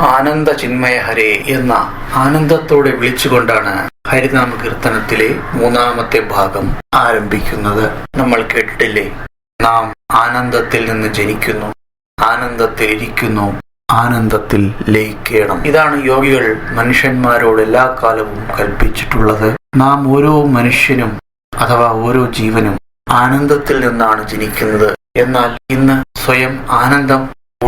ആനന്ദ ചിന്മയ ഹരേ എന്ന ആനന്ദത്തോടെ വിളിച്ചുകൊണ്ടാണ് ഹരിനാമ കീർത്തനത്തിലെ മൂന്നാമത്തെ ഭാഗം ആരംഭിക്കുന്നത്. നമ്മൾ കേട്ടിട്ടില്ലേ? നാം ആനന്ദത്തിൽ നിന്ന് ജനിക്കുന്നു. ആനന്ദത്തിൽ ഇരിക്കുന്നു. ആനന്ദത്തിൽ ലയിക്കണം. ഇതാണ് യോഗികൾ മനുഷ്യന്മാരോട് എല്ലാ കാലവും കൽപ്പിച്ചിട്ടുള്ളത്. നാം ഓരോ മനുഷ്യനും അഥവാ ഓരോ ജീവനും ആനന്ദത്തിൽ നിന്നാണ് ജനിക്കുന്നത്. എന്നാൽ ഇന്ന് സ്വയം ആനന്ദം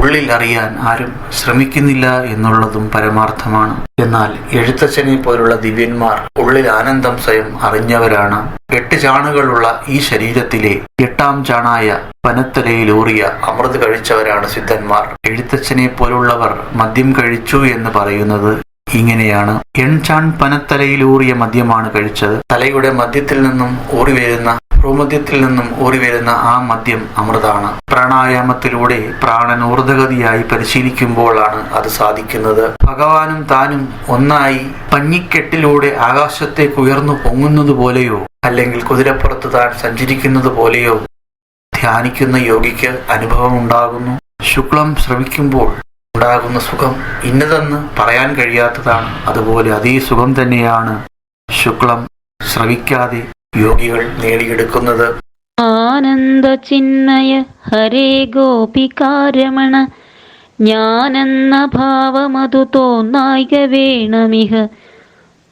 ഉള്ളിൽ അറിയാൻ ആരും ശ്രമിക്കുന്നില്ല എന്നുള്ളതും പരമാർത്ഥമാണ്. എന്നാൽ എഴുത്തച്ഛനെ പോലുള്ള ദിവ്യന്മാർ ഉള്ളിൽ ആനന്ദം സ്വയം അറിഞ്ഞവരാണ്. എട്ട് ചാണുകളുള്ള ഈ ശരീരത്തിലെ എട്ടാം ചാണായ പനത്തലയിലൂറിയ അമൃത് കഴിച്ചവരാണ് സിദ്ധന്മാർ. എഴുത്തച്ഛനെ പോലുള്ളവർ മദ്യം കഴിച്ചു എന്ന് പറയുന്നത് ഇങ്ങനെയാണ്. എൺചാൺ പനത്തലയിലൂറിയ മദ്യമാണ് കഴിച്ചത്. തലയുടെ മദ്യത്തിൽ നിന്നും ഊറി വരുന്ന ഭൂമധ്യത്തിൽ നിന്നും ഊറി വരുന്ന ആ മദ്യം അമൃതാണ്. പ്രാണായാമത്തിലൂടെ പ്രാണൻ ഊർധഗതിയായി പരിശീലിക്കുമ്പോഴാണ് അത് സാധിക്കുന്നത്. ഭഗവാനും താനും ഒന്നായി പഞ്ഞിക്കെട്ടിലൂടെ ആകാശത്തേക്ക് ഉയർന്നു പൊങ്ങുന്നത് പോലെയോ അല്ലെങ്കിൽ കുതിരപ്പുറത്ത് താൻ സഞ്ചരിക്കുന്നത് പോലെയോ ധ്യാനിക്കുന്ന യോഗിക്ക് അനുഭവം ഉണ്ടാകുന്നു ശുക്ലം ശ്രവിക്കുമ്പോൾ ഉണ്ടാകുന്ന സുഖം ഇന്നതെന്ന് പറയാൻ കഴിയാത്തതാണ്. അതുപോലെ അതേ സുഖം തന്നെയാണ് ശുക്ലം ശ്രവിക്കാതെ യോഗികൾ നേടിയെടുക്കുന്നത്. ആനന്ദ ചിന്മയ ഹരേ ഗോപികാരമണ ഞാനെന്ന ഭാവമതു തോന്നായിക വേണമിഹ.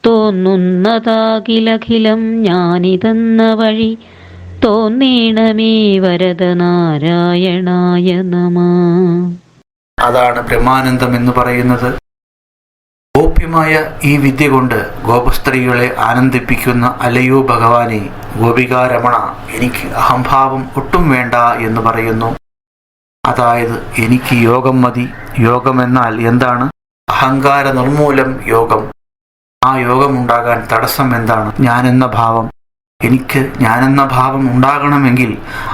തോന്നുന്നതാകിലഖിലം ഞാനിതെന്ന വഴി തോന്നേണമേ വരദ നാരായണായ നമ. അതാണ് ബ്രഹ്മാനന്ദം എന്ന് പറയുന്നത്. ഗോപ്യമായ ഈ വിദ്യ കൊണ്ട് ഗോപസ്ത്രീകളെ ആനന്ദിപ്പിക്കുന്ന അലയോ ഭഗവാനെ ഗോപികാരമണ എനിക്ക് അഹംഭാവം ഒട്ടും വേണ്ട എന്ന് പറയുന്നു. അതായത് എനിക്ക് യോഗം മതി. യോഗമെന്നാൽ എന്താണ്? അഹങ്കാര നിർമൂലം യോഗം. ആ യോഗം ഉണ്ടാകാൻ തടസ്സം എന്താണ്? ഞാനെന്ന ഭാവം. എനിക്ക് ഞാനെന്ന ഭാവം ഉണ്ടാകണമെങ്കിൽ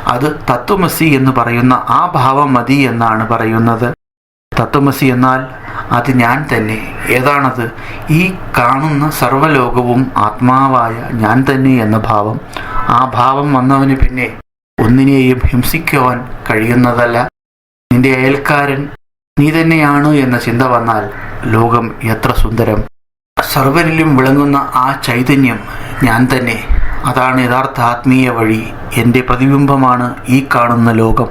അത് തത്വമസി എന്ന് പറയുന്ന ആ ഭാവം മതി എന്നാണ് പറയുന്നത്. തത്വമസി എന്നാൽ അത് ഞാൻ തന്നെ. ഏതാണത്? ഈ കാണുന്ന സർവലോകവും ആത്മാവായ ഞാൻ തന്നെ എന്ന ഭാവം. ആ ഭാവം വന്നവന് പിന്നെ ഒന്നിനെയും ഹിംസിക്കുവാൻ കഴിയുന്നതല്ല. നിന്റെ അയൽക്കാരൻ നീ തന്നെയാണ് എന്ന ചിന്ത വന്നാൽ ലോകം എത്ര സുന്ദരം. സർവരിലും വിളങ്ങുന്ന ആ ചൈതന്യം ഞാൻ തന്നെ. അതാണ് യഥാർത്ഥ ആത്മീയ വഴി. എന്റെ പ്രതിബിംബമാണ് ഈ കാണുന്ന ലോകം.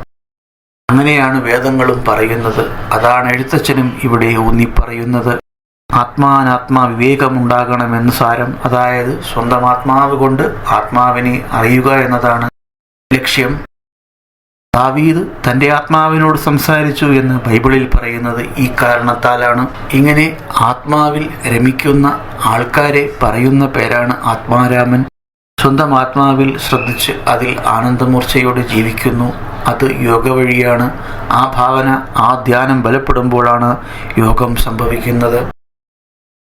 അങ്ങനെയാണ് വേദങ്ങളും പറയുന്നത്. അതാണ് എഴുത്തച്ഛനും ഇവിടെ ഊന്നി പറയുന്നത് ആത്മാനാത്മാ വിവേകമുണ്ടാകണമെന്ന് സാരം. അതായത് സ്വന്തം ആത്മാവ് കൊണ്ട് ആത്മാവിനെ അറിയുക എന്നതാണ് ലക്ഷ്യം. ദാവീദ് തന്റെ ആത്മാവിനോട് സംസാരിച്ചു എന്ന് ബൈബിളിൽ പറയുന്നത് ഈ കാരണത്താലാണ്. ഇങ്ങനെ ആത്മാവിൽ രമിക്കുന്ന ആൾക്കാരെ പറയുന്ന പേരാണ് ആത്മാരാമൻ. സ്വന്തം ആത്മാവിൽ ശ്രദ്ധിച്ച് അതിൽ ആനന്ദമൂർച്ചയോടെ ജീവിക്കുന്നു. അത് യോഗ വഴിയാണ്. ആ ഭാവന ആ ധ്യാനം ബലപ്പെടുമ്പോഴാണ് യോഗം സംഭവിക്കുന്നത്.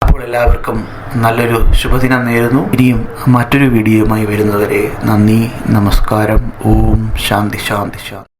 അപ്പോൾ എല്ലാവർക്കും നല്ലൊരു ശുഭദിനം നേരുന്നു. ഇനിയും മറ്റൊരു വീഡിയോയുമായി വരുന്നവരെ നന്ദി നമസ്കാരം. ഓം ശാന്തി ശാന്തി ശാന്തി.